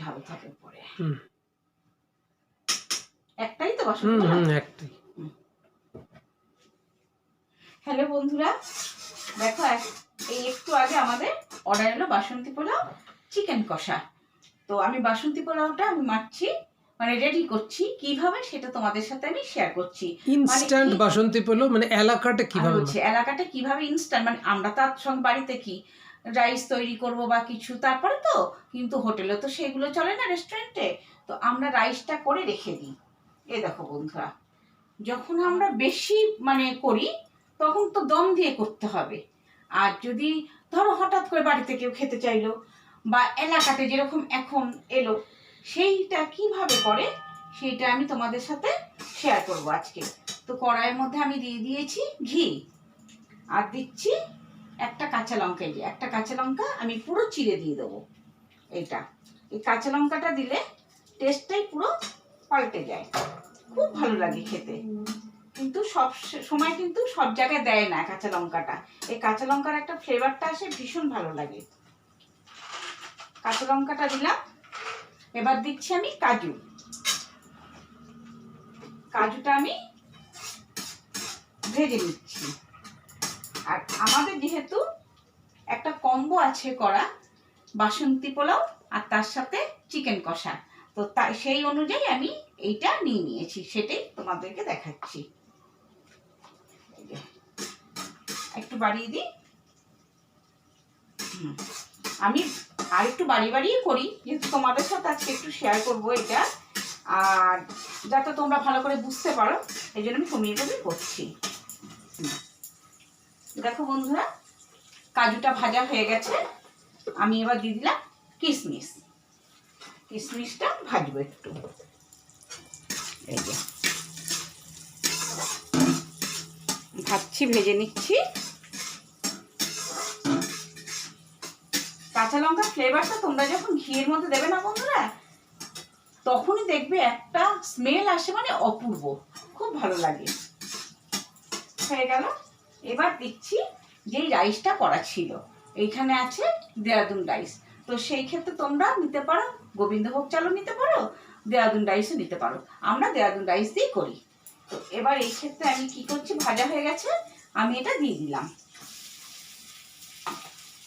ঢাল থাকে পরে একটাই তো একটাই। হ্যালো বন্ধুরা দেখো এই একটু আগে আমাদের অর্ডার এলো বাসন্তী পোলাও চিকেন কষা। তো আমি বাসন্তী পোলাওটা আমি মারছি মানে রেডি করছি। কীভাবে সেটা তোমাদের সাথে আমি শেয়ার করছি। ইনস্ট্যান্ট বাসন্তী পেল মানে এলাকাটা কীভাবে হচ্ছে এলাকাটা কীভাবে ইনস্ট্যান্ট মানে আমরা তার সঙ্গে বাড়িতে কি? রাইস তৈরি করব বা কিছু, তারপরে তো কিন্তু হোটেলে তো সেগুলো চলে না রেস্টুরেন্টে তো আমরা রাইসটা করে রেখে দিই। এ দেখো বন্ধুরা, যখন আমরা বেশি মানে করি, তখন তো দম দিয়ে করতে হবে। আর যদি ধরো হঠাৎ করে বাড়িতে কেউ খেতে চাইলো বা এলাকাতে যেরকম এখন এলো, সেইটা কীভাবে করে, সেইটা আমি তোমাদের সাথে শেয়ার করব আজকে। তো কড়াইয়ের মধ্যে আমি দিয়ে দিয়েছি ঘি। আর দিচ্ছি একটা কাঁচা লঙ্কা, এই যে একটা কাঁচা লঙ্কা আমি পুরো চিড়ে দিয়ে দেবো, এইটা। এই কাঁচা লঙ্কাটা দিলে টেস্টটাই পুরো পাল্টে যায়। খুব ভালো লাগে খেতে। কিন্তু সব সময় কিন্তু সব জায়গায় দেয় না কাঁচা লঙ্কাটা। এই কাঁচা লঙ্কার একটা ফ্লেভারটা আসে, ভীষণ ভালো লাগে। কাঁচা লঙ্কাটা দিলাম। এবার দিচ্ছি আমি কাজু। কাজুটা আমি ভেজে নিচ্ছি। আমাদের যেহেতু একটা কম্বো আছে করা, বাসন্তী পোলাও আর তার সাথে চিকেন কষা। তো তাই সেই অনুযায়ী আমি এইটা নিয়ে নিয়েছি, সেটাই তোমাদেরকে দেখাচ্ছি। একটু বাড়িয়ে দিই। আমি আর একটু বাড়ি বাড়িয়ে করি, যেহেতু তোমাদের সাথে আজকে একটু শেয়ার করব এটা। আর যাতে তোমরা ভালো করে বুঝতে পারো, এই জন্য আমি কমিয়ে কমিয়ে করছি। দেখো বন্ধুরা, কাজুটা ভাজা হয়ে গেছে। আমি এবার দিয়ে দিলাম কিশমিশ কিশমিশটা ভাজবো একটু। এই যে। ভাজছি, ভেজে নিচ্ছি। কাঁচা লঙ্কা ফ্লেভারটা তোমরা যখন ঘিয়ের মধ্যে দেবে না বন্ধুরা, তখনই দেখবে একটা স্মেল আসে মানে অপূর্ব। খুব ভালো লাগে। হয়ে গেল। এবার দিচ্ছি যেই রাইসটা করা ছিল, এইখানে আছে দেরাদুন রাইস তো সেই ক্ষেত্রে তোমরা নিতে পারো, গোবিন্দভোগ চালও নিতে পারো, দেরাদুন রাইসও নিতে পারো। আমরা দেরাদুন রাইস দিয়েই করি। তো এবার এই ক্ষেত্রে আমি কি করছি, ভাজা হয়ে গেছে, আমি এটা দিয়ে দিলাম।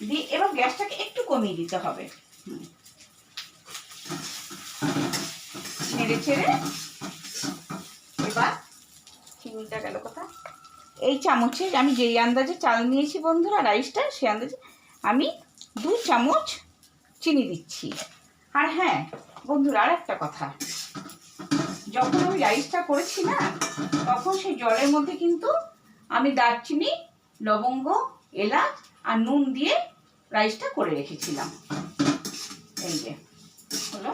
দিয়ে এবার গ্যাসটাকে একটু কমিয়ে দিতে হবে। ছেড়ে ছেড়ে, এবার চিনিটা গেল কথা এই চামচে আমি যেই আন্দাজে চাল নিয়েছি বন্ধুরা, রাইসটা, সেই আন্দাজে আমি দু চামচ চিনি দিচ্ছি। আর হ্যাঁ বন্ধুরা আর একটা কথা। যখন আমি রাইসটা করেছি না, তখন সেই জলের মধ্যে কিন্তু আমি দারচিনি, লবঙ্গ, এলাচ আর নুন দিয়ে রাইসটা করে রেখেছিলাম। এই যে, হলো।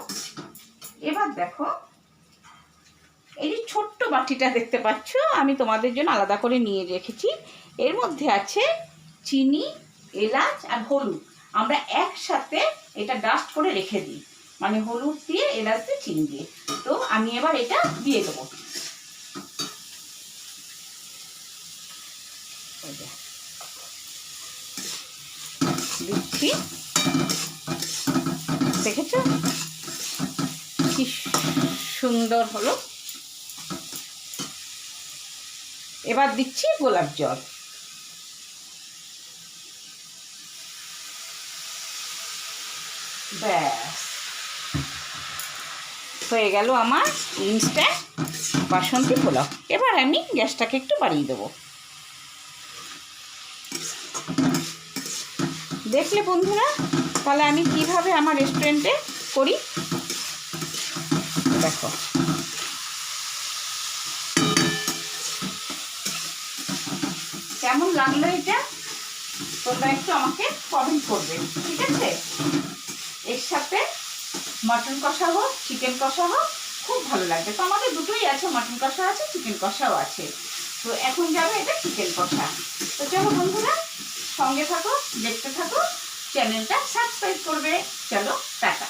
এবার দেখো এই যে ছোট্ট বাটিটা দেখতে পাচ্ছ, আমি তোমাদের জন্য আলাদা করে নিয়ে রেখেছি। এর মধ্যে আছে চিনি, এলাচ আর হলুদ। আমরা একসাথে এটা ডাস্ট করে রেখে দিই। মানে হলুদ দিয়ে, এলাচ দিয়ে, চিনি দিয়ে। তো আমি এবার এটা দিয়ে দেবো। দিচ্ছি দেখেছ? কি সুন্দর হলো। এবার দিচ্ছি গোলাপ জল। ব্যাস। হয়ে গেল আমার ইনস্ট্যান্ট বাসন্তী পোলাও। এবার আমি গ্যাসটাকে একটু বাড়িয়ে দেবো। দেখলে বন্ধুরা, তাহলে আমি কীভাবে আমার রেস্টুরেন্টে করি? দেখো। কেমন লাগল এটা? তোমরা একটু আমাকে কমেন্ট করবে, ঠিক আছে? এর সাথে মাটন কষা হোক চিকেন কষা হোক, খুব ভালো লাগবে। তো আমাদের দুটোই আছে মাটন কষা আছে চিকেন কষাও আছে। তো এখন যাবে এটা চিকেন কষা। তো চলো বন্ধুরা, সঙ্গে থাকো, দেখতে থাকো চ্যানেলটা সাবস্ক্রাইব করবে। চলো, টাটা।